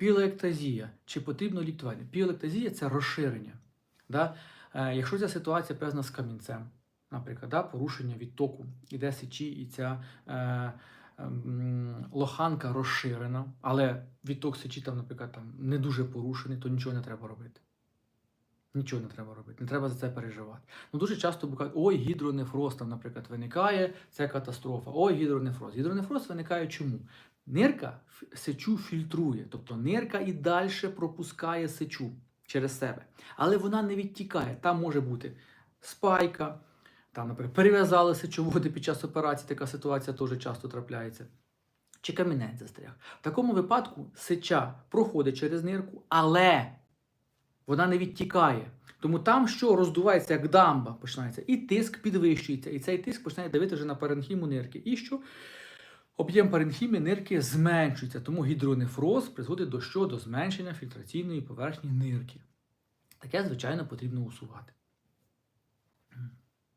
Пілоектазія. Чи потрібно лікування? Пілоектазія це розширення. Да? Е, якщо ця ситуація пов'язана з камінцем, наприклад, да, порушення відтоку, іде сечі, і ця е, ем, лоханка розширена, але відток сечі там, наприклад, там, не дуже порушений, то нічого не треба робити. Нічого не треба робити, не треба за це переживати. Ну дуже часто бувають, ой, гідронефроз там, наприклад, виникає, це катастрофа. Ой, гідронефроз. Гідронефроз виникає чому? Нирка сечу фільтрує, тобто нирка і далі пропускає сечу через себе. Але вона не відтікає. Там може бути спайка, там, наприклад, перев'язали сечоводи під час операції, така ситуація теж часто трапляється. Чи камінець застряг. В такому випадку сеча проходить через нирку, але вона не відтікає. Тому там що роздувається, як дамба починається, і тиск підвищується, і цей тиск починає давити вже на паренхіму нирки. І що? Об'єм паренхіми нирки зменшується, тому гідронефроз призводить до що? До зменшення фільтраційної поверхні нирки. Таке, звичайно, потрібно усувати.